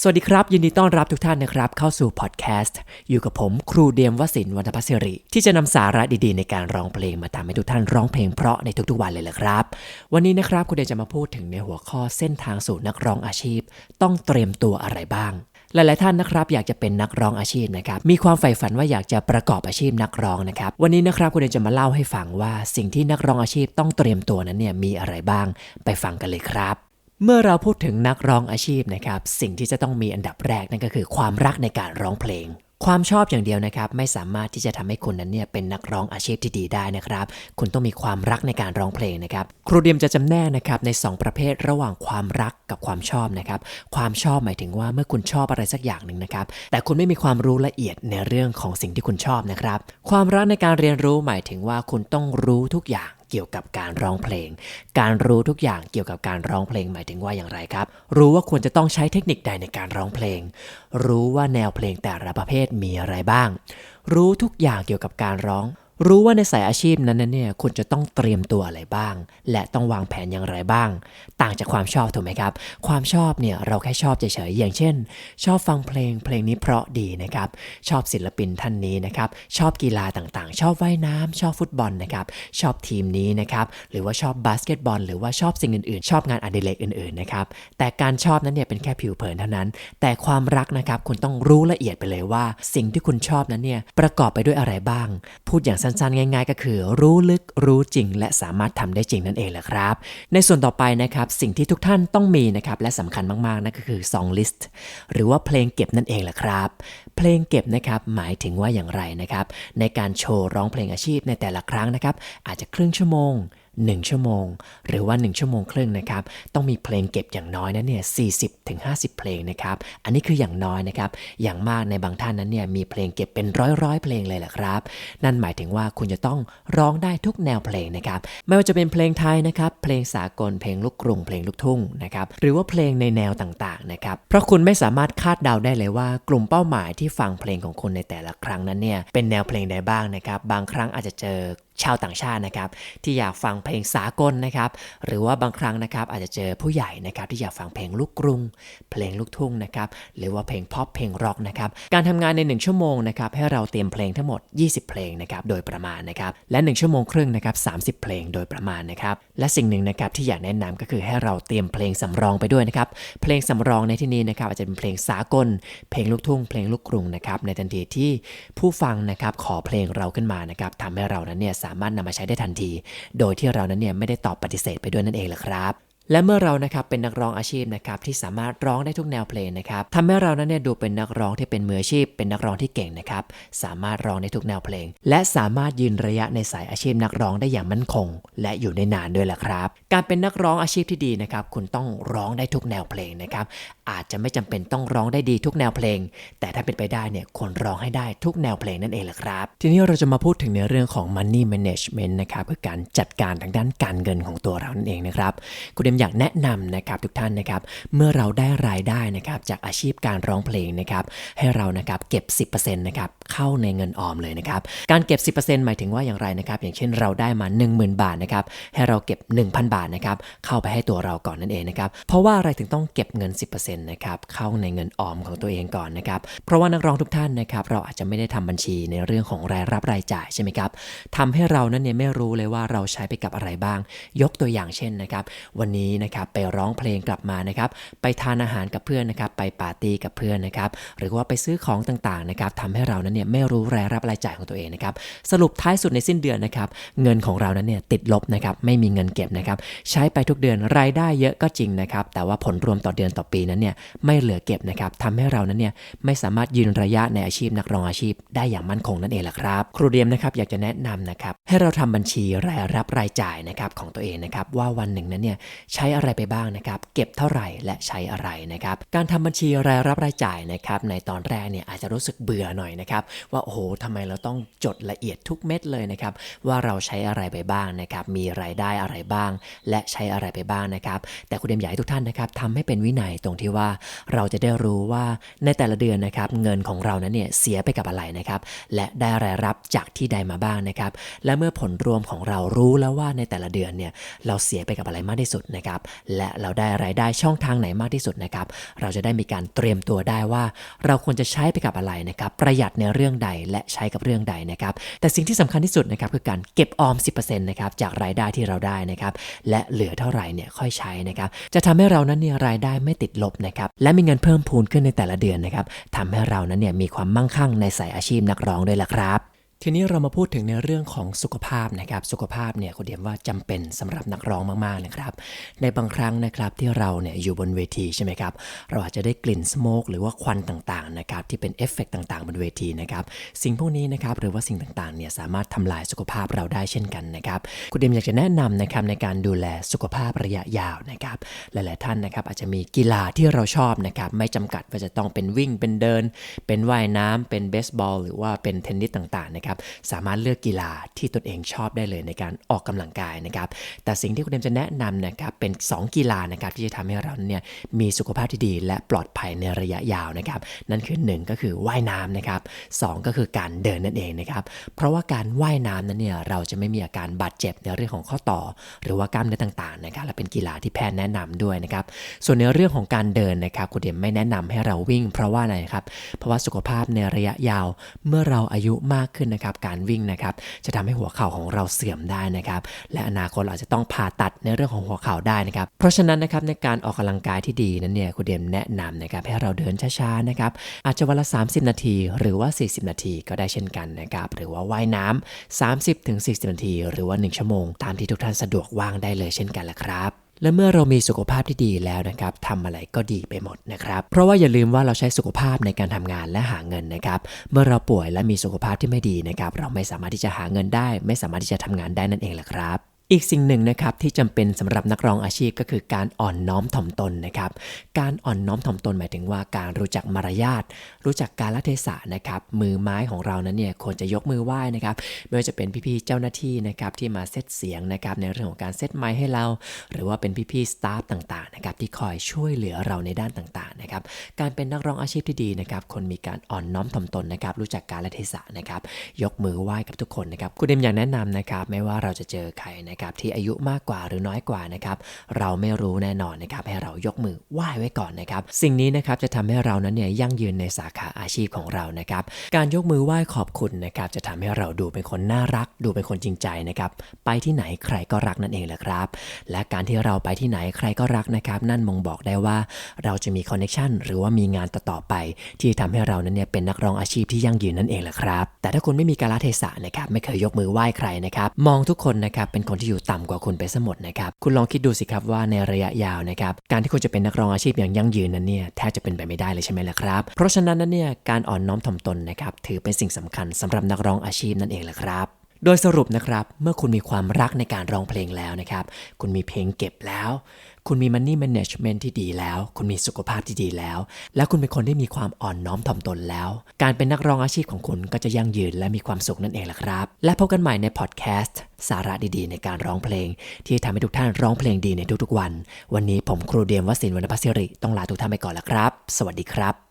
สวัสดีครับ ยินดีต้อนรับทุกท่านนะครับ เข้าสู่พอดแคสต์อยู่กับผมครูเดียมวสินวรรณพัชริ ที่จะนำสาระดีๆ ในการร้องเพลงมาทำให้ทุกท่านร้องเพลงเพราะในทุกๆวันเลยแหละครับ วันนี้นะครับคุณเดียจะมาพูดถึงในหัวข้อเส้นทางสู่นักร้องอาชีพ ต้องเตรียมตัวอะไรบ้างหลาย ๆ ท่านนะครับอยากจะเป็นนักร้องอาชีพนะครับมีความใฝ่ฝันว่าอยากจะประกอบอาชีพนักร้องนะครับวันนี้นะครับคุณเดนจะมาเล่าให้ฟังว่าสิ่งที่นักร้องอาชีพต้องเตรียมตัวนั้นเนี่ยมีอะไรบ้างไปฟังกันเลยครับ เมื่อเราพูดถึงนักร้องอาชีพนะครับ สิ่งที่จะต้องมีอันดับแรกนั่นก็คือความรักในการร้องเพลง ความชอบอย่างเดียวนะครับ ไม่สามารถที่จะทำให้คุณนั้นเนี่ยเป็นนักร้องอาชีพที่ดีได้นะครับ คุณต้องมีความรักในการร้องเพลงนะครับ ครูเดียมจะจำแนกนะครับใน 2 ประเภทระหว่างความรักกับความชอบนะครับ ความชอบหมายถึงว่าเมื่อคุณชอบอะไรสักอย่างหนึ่งนะครับ แต่คุณไม่มีความรู้ละเอียดในเรื่องของสิ่งที่คุณชอบนะครับ ความรักในการเรียนรู้หมายถึงว่าคุณต้องรู้ทุกอย่าง เกี่ยวกับการร้องเพลง การรู้ทุกอย่างเกี่ยวกับการร้องเพลงหมายถึงว่าอย่างไรครับ รู้ว่าควรจะต้องใช้เทคนิคใดในการร้องเพลง รู้ว่าแนวเพลงแต่ละประเภทมีอะไรบ้าง รู้ทุกอย่างเกี่ยวกับการร้อง รู้ว่าในสายอาชีพนั้นเนี่ยคุณจะต้องเตรียมตัวอะไรบ้าง และต้องวางแผนอย่างไรบ้าง ต่างจากความชอบถูกไหมครับ ความชอบเนี่ยเราแค่ชอบเฉยๆอย่างเช่น ชอบฟังเพลงเพลงนี้เพราะดีนะครับชอบศิลปินท่านนี้นะครับชอบกีฬาต่างๆ ชอบว่ายน้ำชอบฟุตบอลนะครับชอบทีมนี้นะครับหรือว่าชอบบาสเกตบอล หรือว่าชอบสิ่งอื่นๆ ชอบงานอดิเรกอื่นๆนะครับแต่การชอบนั้นเนี่ยเป็นแค่ผิวเผินเท่านั้น แต่ความรักนะครับคุณต้องรู้ละเอียดไปเลยว่า สิ่งที่คุณชอบนั้นเนี่ยประกอบไปด้วยอะไรบ้าง พูดอย่างสั้นๆ ง่าย ๆ ก็คือ รู้ลึกรู้จริง และสามารถทำได้จริงนั่นเองแหละครับ ในส่วนต่อไปนะครับสิ่งที่ทุกท่านต้องมีนะครับและสำคัญมากๆนั่นก็คือ song list หรือว่าเพลงเก็บนั่นเองแหละครับ เพลงเก็บนะครับหมายถึงว่าอย่างไรนะครับในการโชว์ร้องเพลงอาชีพในแต่ละครั้งนะครับอาจจะครึ่งชั่วโมง 1 ชั่วโมง หรือว่า 1 ชั่วโมงครึ่งนะครับ ต้องมีเพลงเก็บอย่างน้อยนั้นเนี่ย40ถึง50 เพลงนะครับ อันนี้คืออย่างน้อยนะครับ อย่างมากในบางท่านนั้นเนี่ยมีเพลงเก็บเป็นร้อยร้อยเพลงเลยแหละครับ นั่นหมายถึงว่าคุณจะต้องร้องได้ทุกแนวเพลงนะครับ ไม่ว่าจะเป็นเพลงไทยนะครับ เพลงสากล เพลงลูกกรุง เพลงลูกทุ่งนะครับ หรือว่าเพลงในแนวต่างๆนะครับ เพราะคุณไม่สามารถคาดเดาได้เลยว่ากลุ่มเป้าหมายที่ฟังเพลงของคุณในแต่ละครั้งนั้นเนี่ย เป็นแนวเพลงใดบ้างนะครับ บางครั้งอาจจะเจอ ชาวต่างชาตินะครับ ที่อยากฟังเพลงสากลนะครับ หรือว่าบางครั้งนะครับ อาจจะเจอผู้ใหญ่นะครับ ที่อยากฟังเพลงลูกกรุง เพลงลูกทุ่งนะครับ หรือว่าเพลงพ็อปเพลงร็อกนะครับ การทำงานใน 1 ชั่วโมงนะครับ ให้เราเตรียมเพลงทั้งหมด 20 เพลงนะครับ โดยประมาณนะครับ และ 1 ชั่วโมงครึ่งนะครับ30 เพลงโดยประมาณนะครับ และสิ่งหนึ่งนะครับที่อยากแนะนำก็คือให้เราเตรียมเพลงสำรองไปด้วยนะครับ เพลงสำรองในที่นี้นะครับอาจจะเป็นเพลงสากล เพลงลูกทุ่ง เพลงลูกกรุงนะครับ ในทันทีที่ผู้ฟังนะครับขอเพลงเราขึ้นมานะครับทำให้เรานั้นเนี่ยสามารถนำมาใช้ได้ทันที โดยที่เรานั้นเนี่ยไม่ได้ตอบปฏิเสธไปด้วยนั่นเองแหละครับ และเมื่อเรานะครับเป็นนักร้องอาชีพนะครับที่สามารถร้องได้ทุกแนวเพลงนะครับทำให้เรานั้นเนี่ยดูเป็นนักร้องที่เป็นมืออาชีพ เป็นนักร้องที่เก่งนะครับสามารถร้องได้ทุกแนวเพลง และสามารถยืนระยะในสายอาชีพนักร้องได้อย่างมั่นคง และอยู่ได้นานด้วยแหละครับ การเป็นนักร้องอาชีพที่ดีนะครับคุณต้องร้องได้ทุกแนวเพลงนะครับอาจจะไม่จำเป็นต้องร้องได้ดีทุกแนวเพลง แต่ถ้าเป็นไปได้เนี่ยควรร้องให้ได้ทุกแนวเพลงนั่นเองแหละครับ ทีนี้เราจะมาพูดถึงในเรื่องของ money management นะครับคือการจัดการทางด้านการเงินของตัวเรานั่นเองนะครับคุณอยากแนะนำนะครับทุกท่านนะครับ เมื่อเราได้รายได้นะครับจากอาชีพการร้องเพลงนะครับ ให้เรานะครับเก็บ 10%นะครับเข้าในเงินออมเลยนะครับ การเก็บ 10%หมายถึงว่าอย่างไรนะครับ อย่างเช่นเราได้มา 10,000 บาทนะครับ ให้เราเก็บ 1,000 บาทนะครับเข้าไปให้ตัวเราก่อนนั่นเองนะครับ เพราะว่าอะไรถึงต้องเก็บเงิน 10%นะครับเข้าในเงินออมของตัวเองก่อนนะครับ เพราะว่านักร้องทุกท่านนะครับ เราอาจจะไม่ได้ทำบัญชีในเรื่องของรายรับรายจ่ายใช่ไหมครับทำให้เรานั้นเนี่ยไม่รู้เลยว่าเราใช้ไปกับอะไรบ้าง ยกตัวอย่างเช่นนะครับ วันนี้นะครับไปร้องเพลงกลับมานะครับไปทานอาหารกับเพื่อนนะครับไปปาร์ตี้กับเพื่อนนะครับหรือว่าไปซื้อของต่างๆนะครับทำให้เรานั้นเนี่ยไม่รู้รายรับรายจ่ายของตัวเองนะครับสรุปท้ายสุดในสิ้นเดือนนะครับเงินของเรานั้นเนี่ยติดลบนะครับไม่มีเงินเก็บนะครับใช้ไปทุกเดือนรายได้เยอะก็จริงนะครับแต่ว่าผลรวมต่อเดือนต่อปีนั้นเนี่ยไม่เหลือเก็บนะครับทำให้เรานั้นเนี่ยไม่สามารถยืนระยะในอาชีพนักร้องอาชีพ ได้อย่างมั่นคงนั่นเองแหละครับ ครูเดียมนะครับอยากจะแนะนำนะครับให้เราทำบัญชีรายรับรายจ่ายนะครับของตัวเองนะครับว่าวันหนึ่งนั้นเนี่ยใช้อะไรไปบ้างนะครับ เก็บเท่าไหร่และใช้อะไรนะครับ การทำบัญชีรายรับรายจ่ายนะครับ ในตอนแรกเนี่ยอาจจะรู้สึกเบื่อหน่อยนะครับ ว่าโอ้โหทำไมเราต้องจดละเอียดทุกเม็ดเลยนะครับ ว่าเราใช้อะไรไปบ้างนะครับ มีรายได้อะไรบ้าง และใช้อะไรไปบ้างนะครับ แต่ครูเดมอยากให้ทุกท่านนะครับทำให้เป็นวินัยตรงที่ว่าเราจะได้รู้ว่าในแต่ละเดือนนะครับ เงินของเรานั้นเนี่ยเสียไปกับอะไรนะครับ และได้รายรับจากที่ใดมาบ้างนะครับ และเมื่อผลรวมของเรารู้แล้วว่าในแต่ละเดือนเนี่ยเราเสียไปกับอะไรมากที่สุดนะครับนะครับ และเราได้รายได้ช่องทางไหนมากที่สุดนะครับ เราจะได้มีการเตรียมตัวได้ว่า เราควรจะใช้ไปกับอะไรนะครับ ประหยัดในเรื่องใดและใช้กับเรื่องใดนะครับ แต่สิ่งที่สำคัญที่สุดนะครับคือการเก็บออม 10%นะครับจากรายได้ที่เราได้นะครับ และเหลือเท่าไหร่เนี่ยค่อยใช้นะครับ จะทำให้เรานั้นเนี่ยรายได้ไม่ติดลบนะครับ และมีเงินเพิ่มพูนขึ้นในแต่ละเดือนนะครับทำให้เรานั้นเนี่ยมีความมั่งคั่งในสายอาชีพนักร้องด้วยล่ะครับ ทีนี้เรามาพูดถึงในเรื่องของสุขภาพนะครับ สุขภาพเนี่ยคุณเดียมว่าจำเป็นสำหรับนักร้องมากๆนะครับ ในบางครั้งนะครับที่เราเนี่ยอยู่บนเวทีใช่ไหมครับ เราอาจจะได้กลิ่นสโมกหรือว่าควันต่างๆนะครับที่เป็นเอฟเฟกต์ต่างๆ บนเวทีนะครับ สิ่งพวกนี้นะครับหรือว่าสิ่งต่างๆเนี่ยสามารถทำลายสุขภาพเราได้เช่นกันนะครับคุณเดียมอยากจะแนะนำนะครับในการดูแลสุขภาพระยะยาวนะครับหลายๆท่านนะครับอาจจะมีกีฬาที่เราชอบนะครับไม่จำกัดว่าจะต้องเป็นวิ่งเป็นเดิน เป็นว่ายน้ำเป็นเบสบอล หรือว่าเป็นเทนนิสต่างๆนะครับสามารถเลือกกีฬาที่ตนเองชอบได้เลยในการออกกำลังกายนะครับแต่สิ่งที่คุณเดมจะแนะนำนะครับเป็น 2 กีฬานะครับที่จะทำให้เราเนี่ยมีสุขภาพที่ดี และปลอดภัยในระยะยาวนะครับนั่นคือ 1 ก็คือว่ายน้ำนะครับสก็คือการเดินนั่นเองนะครับเพราะว่าการว่ายน้ำนั้นเนี่ยเราจะไม่มีอาการบาดเจ็บในเรื่องของข้อต่อ หรือว่ากล้ามเนื้อต่างๆนะครับและเป็นกีฬาที่แพทย์แนะนำด้วยนะครับส่วนในเรื่องของการเดินนะครับคุณเดมไม่แนะนำให้เราวิ่ง เพราะว่าอะไรครับเพราะว่าสุขภาพในระยะยาวเมื่อเราอายุมากขึ้นนะครับการวิ่งนะครับจะทำให้หัวเข่าของเราเสื่อมได้นะครับและอนาคตเราอาจจะต้องผ่าตัดในเรื่องของหัวเข่าได้นะครับเพราะฉะนั้นนะครับในการออกกำลังกายที่ดีนั้นเนี่ยคุณเดมแนะนำนะครับให้เราเดินช้าๆนะครับอาจจะวันละ 30 นาที หรือว่า 40 นาทีก็ได้เช่นกันนะครับหรือว่าว่ายน้ำ30-40 นาที หรือว่า 1 ชั่วโมง ตามที่ทุกท่านสะดวกว่างได้เลยเช่นกันแหละครับ และเมื่อเรามีสุขภาพที่ดีแล้วนะครับทำอะไรก็ดีไปหมดนะครับ เพราะว่าอย่าลืมว่าเราใช้สุขภาพในการทำงานและหาเงินนะครับ เมื่อเราป่วยและมีสุขภาพที่ไม่ดีนะครับ เราไม่สามารถที่จะหาเงินได้ ไม่สามารถที่จะทำงานได้นั่นเองแหละครับ อีกสิ่งหนึ่งนะครับที่จำเป็นสำหรับนักร้องอาชีพก็คือการอ่อนน้อมถ่อมตนนะครับ การอ่อนน้อมถ่อมตนหมายถึงว่าการรู้จักมารยาทรู้จักการละเทศะนะครับ มือไม้ของเรานั้นเนี่ยควรจะยกมือไหว้นะครับไม่ว่าจะเป็นพี่ๆเจ้าหน้าที่นะครับที่มาเซตเสียงนะครับในเรื่องของการเซตไมค์ให้เรา หรือว่าเป็นพี่ๆสตาฟต่างๆนะครับที่คอยช่วยเหลือเราในด้านต่างๆนะครับการเป็นนักร้องอาชีพที่ดีนะครับคนมีการอ่อนน้อมถ่อมตนนะครับรู้จักการละเทศะนะครับยกมือไหว้กับทุกคนนะครับคุณเดมอยากแนะนำนะครับไม่ว่าเราจะเจอใครนะครับที่อายุมากกว่าหรือน้อยกว่านะครับเราไม่รู้แน่นอนนะครับให้เรายกมือไหว้ไว้ก่อนนะครับสิ่งนี้นะครับจะทำให้เรานั้นเนี่ยยั่งยืนในสาขาอาชีพของเรานะครับการยกมือไหว้ขอบคุณนะครับจะทำให้เราดูเป็นคนน่ารัก ดูเป็นคนจริงใจนะครับไปที่ไหนใครก็รักนั่นเองแหละครับ และการที่เราไปที่ไหนใครก็รักนะครับนั่นมงบอกได้ว่าเราจะมีคอนเนคชันหรือว่ามีงานต่อๆไป ที่ทำให้เรานั้นเนี่ยเป็นนักร้องอาชีพที่ยั่งยืนนั่นเองแหละครับ แต่ถ้าคุณไม่มีกาลเทศะนะครับไม่เคยยกมือไหว้ใครนะครับมองทุกคนนะครับเป็นคนที่อยู่ต่ำกว่าคุณไปซะหมดนะครับ คุณลองคิดดูสิครับว่าในระยะยาวนะครับ การที่คุณจะเป็นนักร้องอาชีพอย่างยั่งยืนนั้นเนี่ยแทบจะเป็นไปไม่ได้เลยใช่ไหมล่ะครับ เพราะฉะนั้นนั้นเนี่ยการอ่อนน้อมถ่อมตนนะครับถือเป็นสิ่งสำคัญสำหรับนักร้องอาชีพนั่นเองแหละครับ โดยสรุปนะครับ เมื่อคุณมีความรักในการร้องเพลงแล้วนะครับ คุณมีเพลงเก็บแล้ว คุณมี money management ที่ดีแล้ว คุณมีสุขภาพที่ดีแล้ว และคุณเป็นคนที่มีความอ่อนน้อมถ่อมตนแล้ว การเป็นนักร้องอาชีพของคุณก็จะยั่งยืนและมีความสุขนั่นเองแหละครับ และพบกันใหม่ในพอดแคสต์สาระดีๆ ในการร้องเพลง ที่ทำให้ทุกท่านร้องเพลงดีในทุกๆวัน วันนี้ผมครูเดียมวสินวรรณพัชริต้องลาทุกท่านไปก่อนแล้วครับ สวัสดีครับ